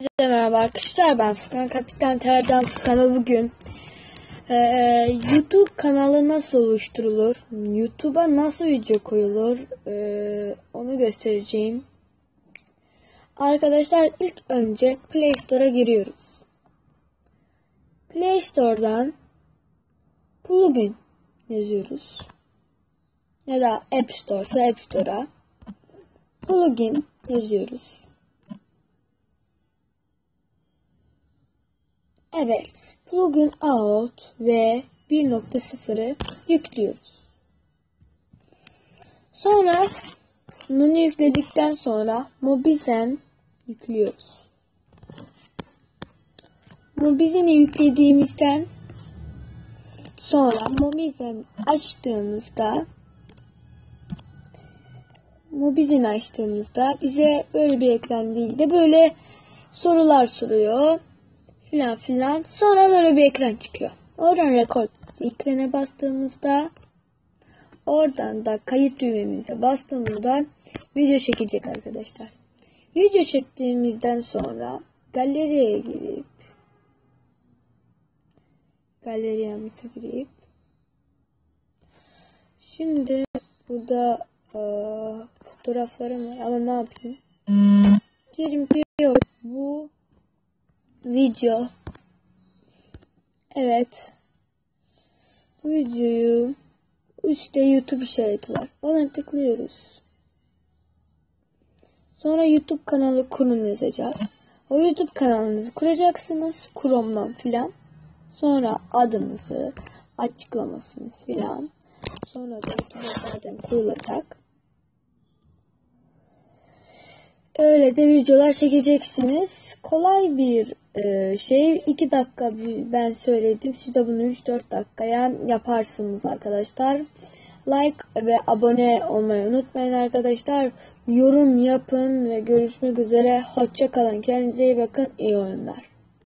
Herkese merhaba arkadaşlar ben Furkan Kapitan Tercan Furkan'a bugün ee, YouTube kanalı nasıl oluşturulur YouTube'a nasıl video koyulur ee, onu göstereceğim. Arkadaşlar ilk önce Play Store'a giriyoruz. Play Store'dan plugin yazıyoruz. Ya da App Store'sa App Store'a plugin yazıyoruz Evet, plugin out ve 1.0'ı yüklüyoruz. Sonra bunu yükledikten sonra Mobizen yüklüyoruz. Mobizen'i yüklediğimizden sonra Mobizen açtığımızda Mobizen açtığımızda bize böyle bir ekran değil de böyle sorular soruyor filan filan. Sonra böyle bir ekran çıkıyor. Oradan rekord ekrana bastığımızda oradan da kayıt düğmemize bastığımızda video çekecek arkadaşlar. Video çektiğimizden sonra galeriye girip galeriyamıza girip şimdi burada e, fotoğraflarım var ama ne yapayım? Yok bu video. Evet. Bu videoyu üstte YouTube işareti var. Ona tıklıyoruz. Sonra YouTube kanalı kurun yazacağız. O YouTube kanalınızı kuracaksınız. Chrome'dan filan. Sonra adınızı, açıklamasını filan. Sonra da YouTube'a zaten koyulacak. Öyle de videolar çekeceksiniz. Kolay bir e, şey. 2 dakika ben söyledim. Siz de bunu 3-4 dakikaya yaparsınız arkadaşlar. Like ve abone olmayı unutmayın arkadaşlar. Yorum yapın ve görüşmek üzere. Hoşça kalın. Kendinize iyi bakın. İyi oyunlar.